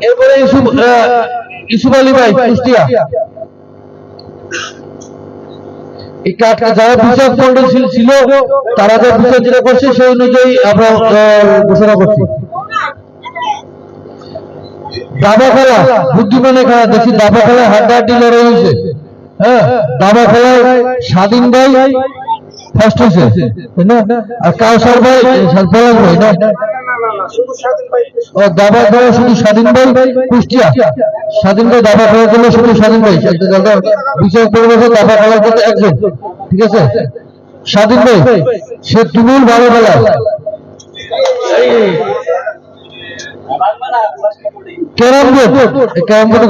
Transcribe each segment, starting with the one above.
এরপরে ইসুফ আলী ভাই, কুষ্টিয়া। যারা বিচার মন্ডল ছিল- তারা যে বিচার যেটা করছে, সেই অনুযায়ী আমরা ঘোষণা করছি। দাবা খেলা, বুদ্ধিমানের খেলা দেখি দাবা খেলা খেলায় হাড্ডাহাড্ডি লড়াই হয়েছে। হ্যাঁ দাবা খেলায় স্বাধীন ভাই ফার্স্ট হয়েছে। আর কাউসার ভাই পলাশ ভাই, না? ও দাবা খেলা শুধু স্বাধীন ভাই, কুষ্টিয়া। স্বাধীন ভাই দাবা খেলার জন্য শুধু স্বাধীন ভাই। বিচার করবে যে দাবা খেলার জন্য একজন। ঠিক আছে? স্বাধীন ভাই, সে তুমুল ভালো খেলা। ক্যারাম বোর্ড ক্যারাম বোর্ডে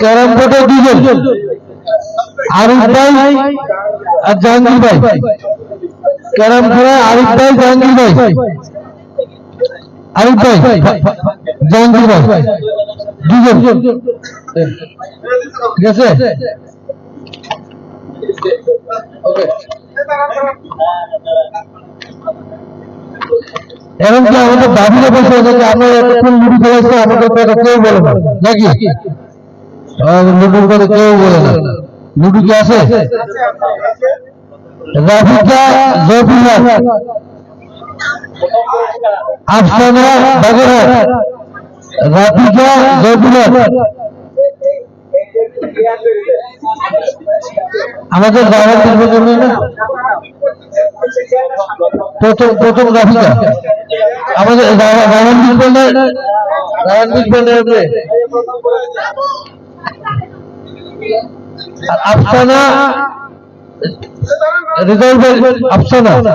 ক্যারাম বোর্ডে দুজন। আরিফ ভাই আর জাহাঙ্গীর ভাই। ক্যারাম খেলায় আরিফ ভাই, জাহাঙ্গীর ভাই। আরিফ ভাই, জাহাঙ্গীর ভাই। দুজন। ঠিক আছে? ওকে এখন কি আমাদের দাবিটা বসে আছে যে আমরা এতক্ষণ লুডু খেলাচ্ছি আমাদের কথা কেউ বলে না। নাকি? লুডুর কথা কেউ বলে না। লুডু কি আছে? রাফিকা জয়পুরহাট আফসানা বাগেরহাট। রাফিকা জয়পুরহাট আমাদের নির্বাচন না? প্রথম প্রথম রাফিকা আমাদের রাওয়ান বিজবন্ডার রাওয়ান বিজবন্ডার আফসানা রেজাল্ট আফসানা। আছে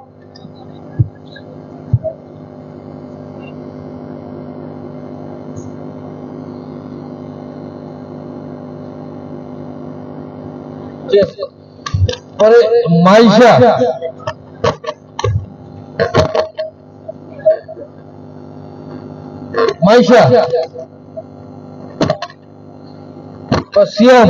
করে পরে মাইশা মাইশা বা সিয়াম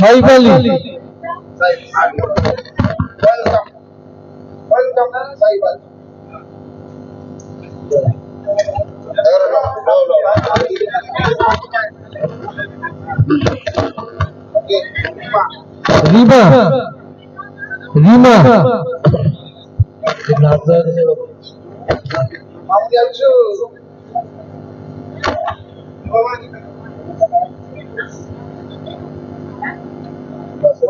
সাইফ আলী রিমা রিমা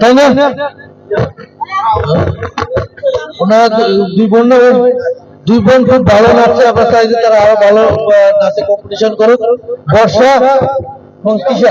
তাই না? ওনার দুই বোন দুই বোন খুব ভালো নাচছে আমরা চাই যে তারা আরও ভালো নাচে কম্পিটিশন করুক। বর্ষা, এবং তিশা।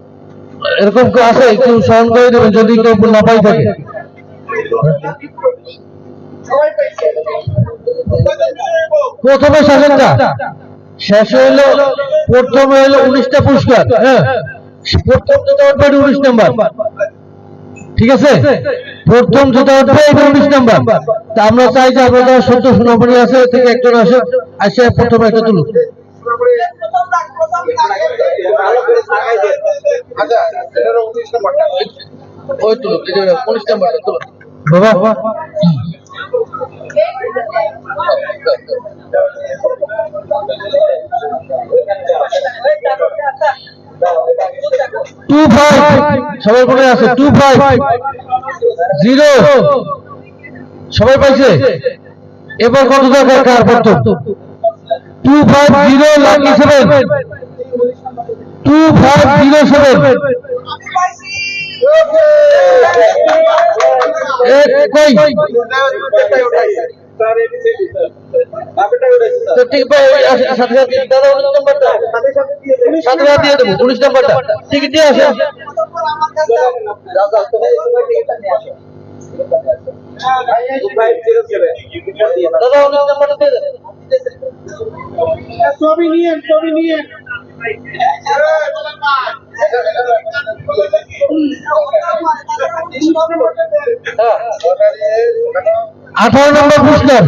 এরকম কেউ আছে? একটু স্মরণ করে দেবেন যদি কেউ না পাই থাকে? প্রথমে শাসনটা। শেষ হইল, প্রথমে হইল উনিশটা পুরস্কার হ্যাঁ? প্রথম যেটা উঠবে উনিশ নাম্বার। ঠিক আছে? প্রথম যেটা উঠবে এটা উনিশ নাম্বার। তা আমরা চাই যে যারা সত্য সোনামণি আছে, থেকে একজন আসে আসে প্রথমে একটা তুলুক। ওই তুলুক উনিশ নাম্বার তুলুক বাবা। Two five. সবাই মনে আছে? Two five. জিরো। সবাই পাইছে? এবার কত দরকার? কার প্রথম? Two five zero seven. Two five zero seven তো ঠিক ভাই সাথে সাথে দাদা উনিশ নাম্বারটা সাথে সাথে দিয়ে দেবো উনিশ ছবি নিয়ে ছবি নিয়ে আঠারো নম্বর পুরস্কার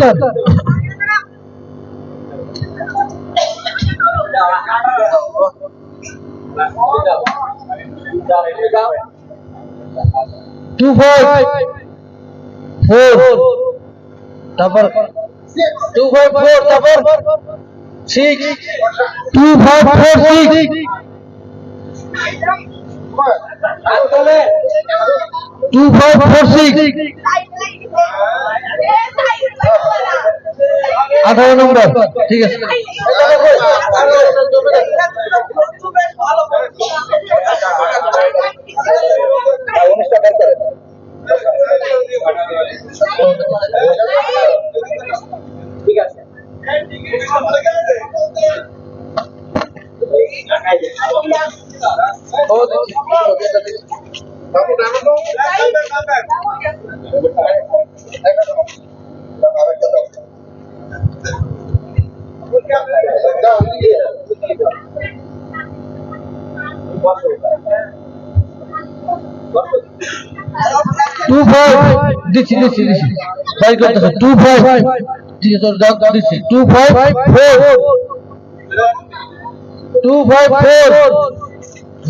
টু ফাইভ ফোর তারপর টু ফাইভ ফোর তারপর six two five four six two five four six আঠারো নম্বর। ঠিক আছে। আছে ও দিচ্ছি। টু ফাইভ দিচ্ছি দিচ্ছি দিচ্ছি ট্রাই করতেছে টু ফাইভ ঠিক আছে দাম দিচ্ছি। Two five four two five four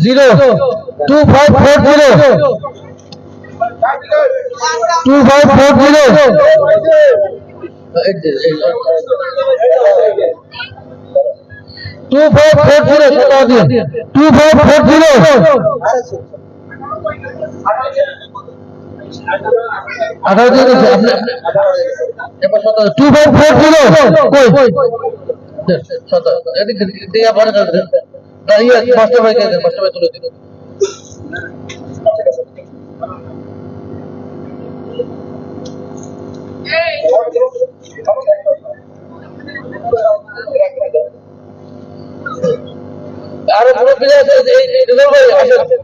zero two five four zero two five four zero two five four zero two five four zero আঠারো দিয়ে সতেরো টু আরও পুরো প্লেয়ার আছে এই রেজাল্ট ভাই দেন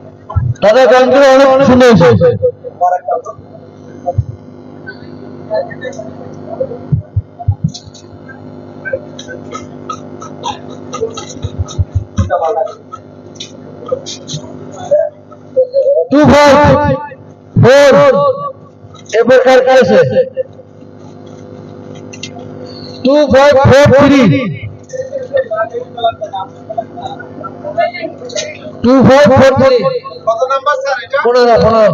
দাদা, গান করে অনেক সুন্দর টু ফাইভ, ফোর এবার কার কাছে two five, four, three. Two five four three কত নাম্বার স্যার এটা? পনেরো পনেরো।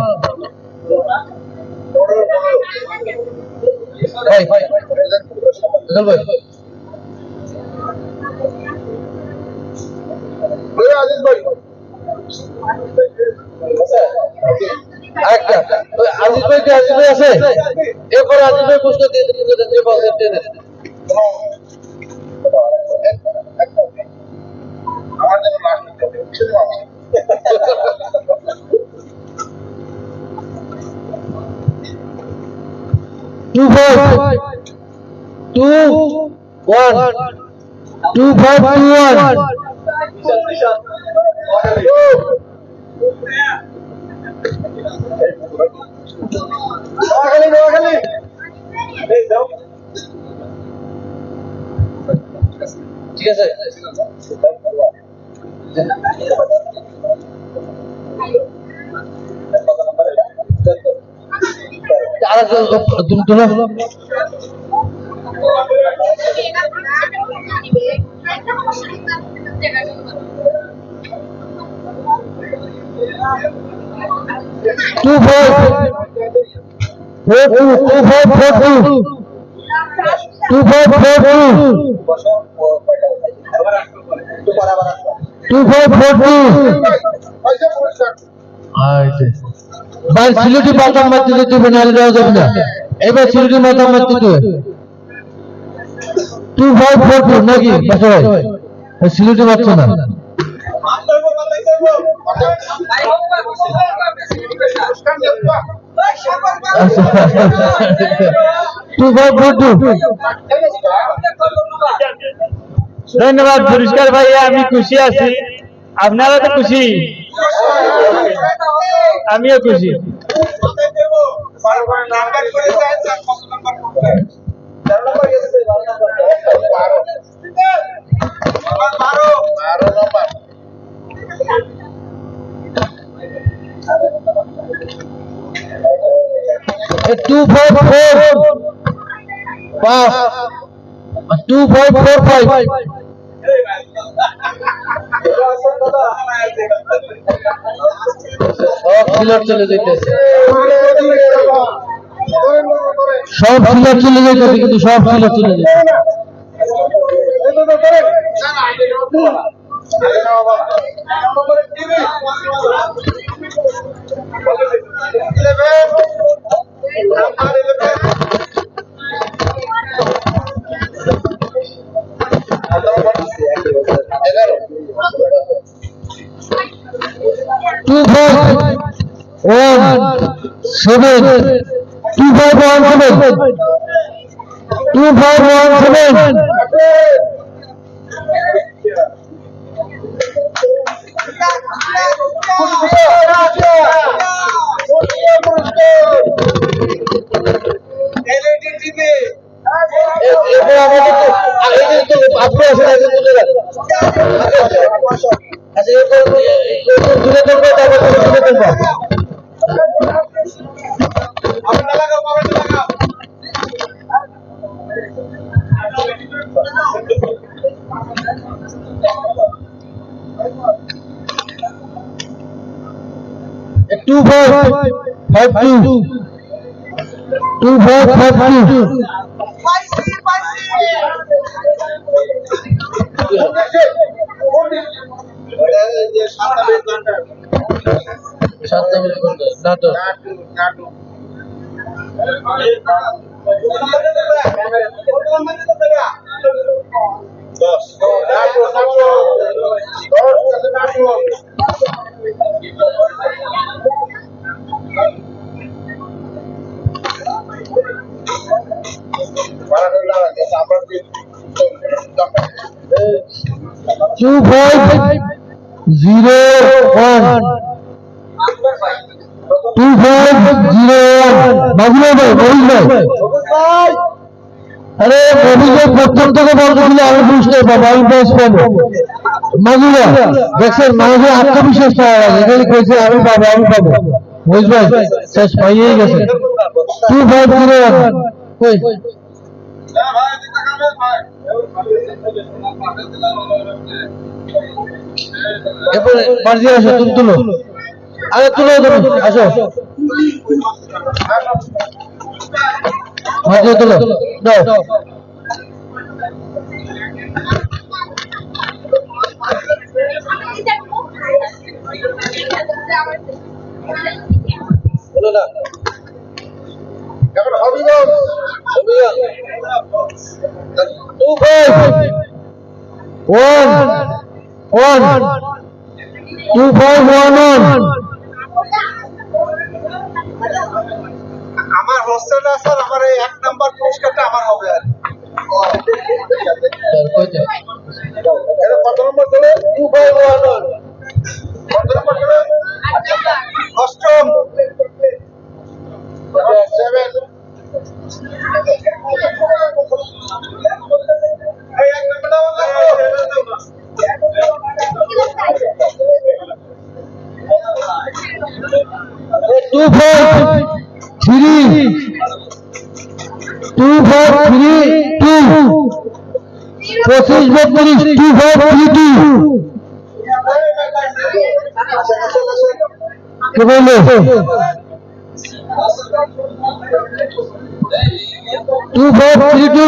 আরেকটা। আজিজ ভাই কি আজিজ ভাই আছে? এরপর আজিজ ভাই প্রশ্ন দিয়ে দিন যে বলছেন two five two one two five two one ঠিক আছে two four two two five four two two five four two বসো আবার আসব পরে একটু পরে আবার আসব টু ফাইভ ফোর টু ভাই সিলেটি মাতাম মারতে দিতে হবে নাহলে দেওয়া যাবে না। এবার সিলেটি মাতাম মারতে দিতে টু ফাইভ ফোর টু নাকি? বাসা ভাই সিলেটি মারছে না। টু ফাইভ ফোর টু ধন্যবাদ পুরস্কার ভাইয়া আমি খুশি আছি। আপনারা তো খুশি? আমিও খুশি। টু ফোর পাঁচ। টু ফাইভ ফোর ফাইভ সব সব সিলেট চলে যেতেছে কিন্তু সব সিলেট চলে যেতেছে seven two five one seven two five one seven two two five five two সাতটা মিনিট নাটক আমরা two five zero one two five zero one Babul ভাই মহিষ ভাই আরে, অভিযোগ প্রথম থেকে বলতে ছিল আমি পুরস্কার পাবো আমি বেশ পাবো মাজুরা দেখছেন মানুষের আত্মবিশ্বাস পাওয়া লাগে এখানে কইছে, আমি পাবো আমি পাবো। ভাই শেষ, পাইয়েই গেছে। টু ফাইভ জিরো এরপরে মার্জি আসো তুমি তুলো। আরে, তুলো তুমি আসো। মার্জি তুলো। দাও। তুলো না। Two five one. One. Two five one one. আমার হোস্টেলে স্যার আমার এই এক নাম্বার পুরস্কারটা আমার হবে আর কত নম্বর টু ফাইভ ওয়ান ওয়ান কত নম্বর ছিল অষ্টম সেভেন এই এক নাম্বারটা আমার two five three two five three two পঁচিশ বত্রিশ টু ফাইভ থ্রি টু কে বলল two five three two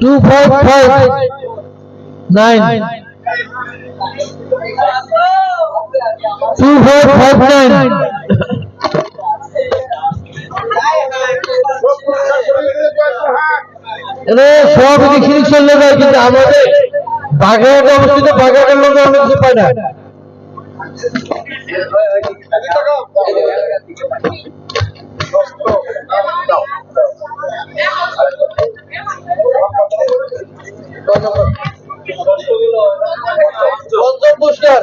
two five five nine two five five nine সব এদিক চলে যায় কিন্তু আমাদের বাগেরহাট অবস্থিত বাগেরহাটের লোক অনেক কিছু পায় না পঞ্চম পুরস্কার।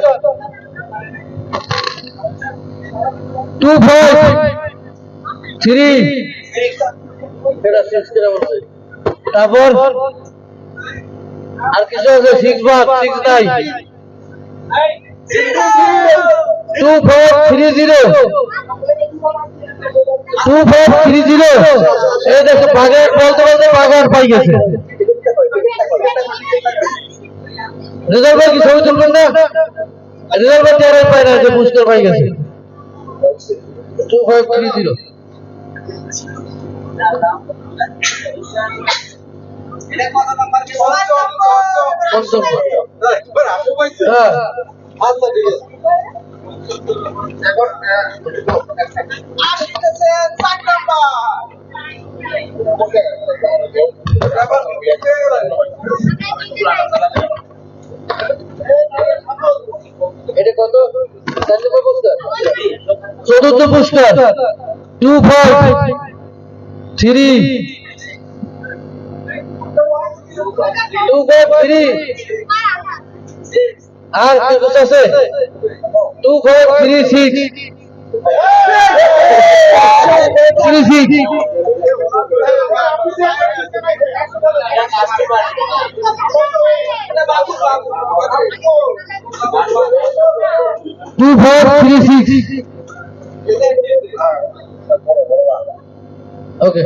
টু ফাইভ থ্রি তারপর আর কিছু আছে? সিক্স বার সিক্স নাই two four three zero two four three zero এই দেখো বাগের বলতে বলতে বাগের পাই গেছে। রেজাল্ট ভাই কি ছবি তুলবেন না? রেজাল্ট ভাই তেরোই পাই না, যে পুরস্কার পাই গেছে। টু ফাইভ থ্রি জিরো আচ্ছা ঠিক আছে এটা কত? চতুর্থ পুরস্কার two five three two five three আর কিছু আছে? Two five three three six two five three six okay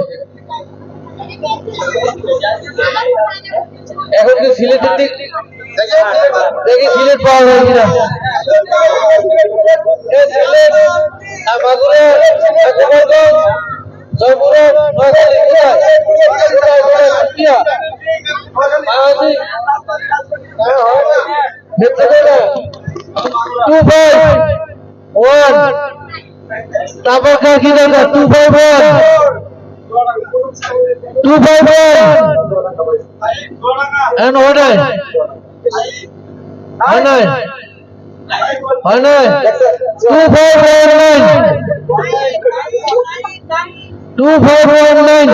এখন কি সিলেটের দিক দেখি সিলেট পাওয়া যায় কিনা। টু ফাইভ ওয়ান তারপর কার কি দরকার two five one two five one and one nine one two five one nine two five one nine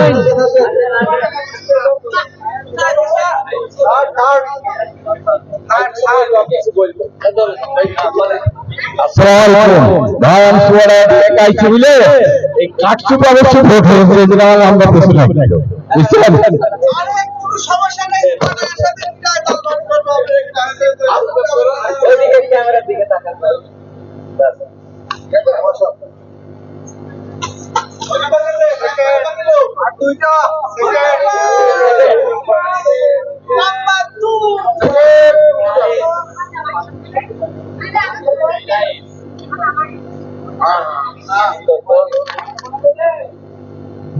আমরা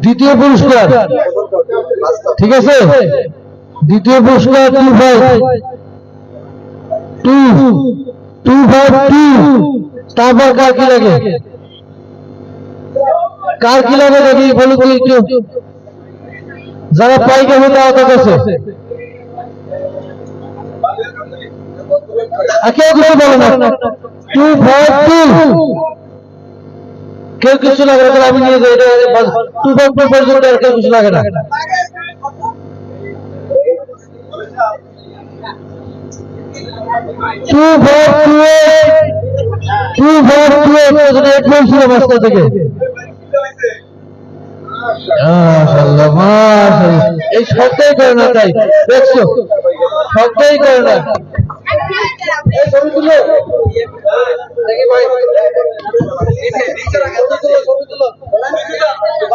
দ্বিতীয় পুরস্কার। ঠিক আছে? দ্বিতীয় পুরস্কার five two two five two তারপর কার কি লাগে কার কি লাগে দেখি বলুন তো একটু যারা পাই গেছে তারা তো গেছে আর কেউ কিছু বলে না টু ফাইভ টু কেউ কিছু লাগে না তাহলে আমি নিয়ে যাই টু ফাইভ টু পর্যন্ত আর কেউ কিছু লাগে না two five two two five two eight বলছিল মাস্টার থেকে? মাশাআল্লাহ মাশাআল্লাহ। এই শব্দই করে না তাই। দেখছ? শব্দই করে না।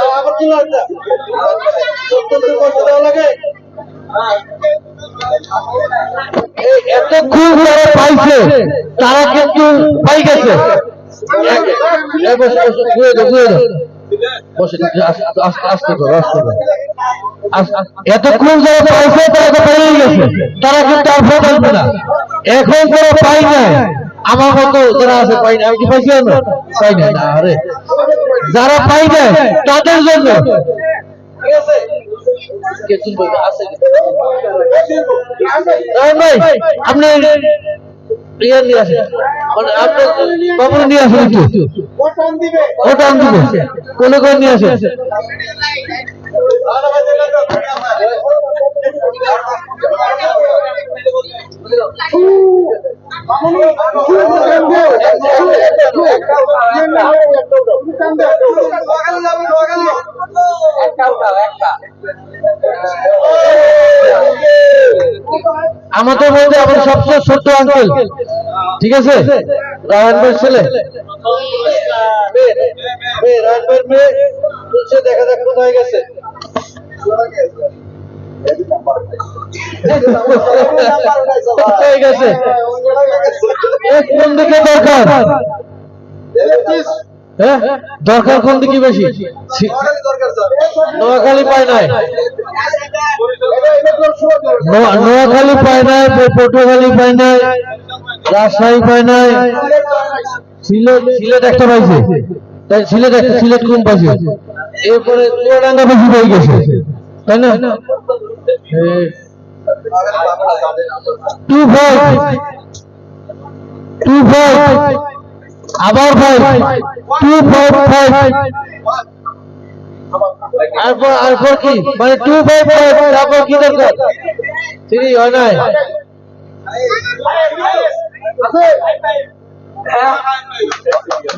আবার দেওয়া লাগে। এই এতক্ষণ যারা পাইছে, তারা কিন্তু পাই গেছে। আস- এতক্ষণ যারা পাইছে, তারা তো পেয়ে গেছে। তারা কিন্তু আর ভোট আসবে না। এখন যারা পাই নাই, আমার মতো যারা আছে, পাই না আমি কি পাইছি না পাই না, আরে। যারা পাই নাই, তাদের জন্য। ঠিক আছে ভাই আপনি ইয়ে নিয়ে আসেন মানে আপনি বাবুরে নিয়ে আসেন একটু ওটা আন দিব কোনে কোনে নিয়ে আসেন আমাদের মধ্যে আমার সবচেয়ে ছোট্ট আঙ্কেল ঠিক আছে রায়ন ভাইয়ের ছেলে দেখা যাক কোথায় গেছে গেছে। এ কোন দিকে দরকার। হ্যাঁ? দরকার কোন দিকে বেশি? নোয়াখালী পায় নাই নোয়াখালী পায় নাই পটুয়াখালী পায় নাই রাজশাহী পায় নাই সিলেট সিলেট একটা পাইছে। তাই সিলেট একটা সিলেট কম পাইছে? এরপরে চুয়াডাঙ্গা বেশি পাই গেছে। তাই না? টু টু আবার টু ফাইভ ফাইভ। মানে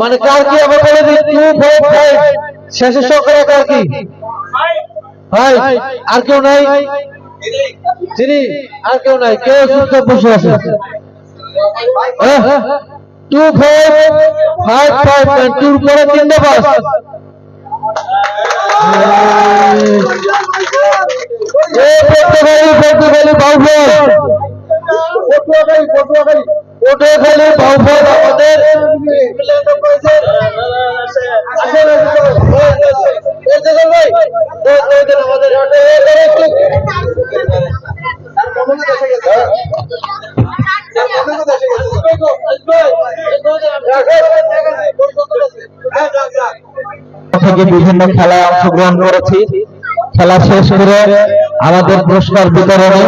মানে কার কি আবার বলে দিই? Two five five. শেষের সংখ্যা কার কি? ভাই আর কেউ নাই? থ্রি আর কেউ নাই, কেউ চুপচাপ বসে আছে। টু ফাইভ ফাইভ ফাইভ টুর পরে তিনটে পাস পটুয়াখালী পটুয়াখালী বাউফল পটুয়াখালী পটুয়াখালী। উঠে ফেলে আমাদের। বিভিন্ন খেলায় অংশগ্রহণ করেছি। খেলা শেষ করে আমাদের পুরস্কার বিতরণে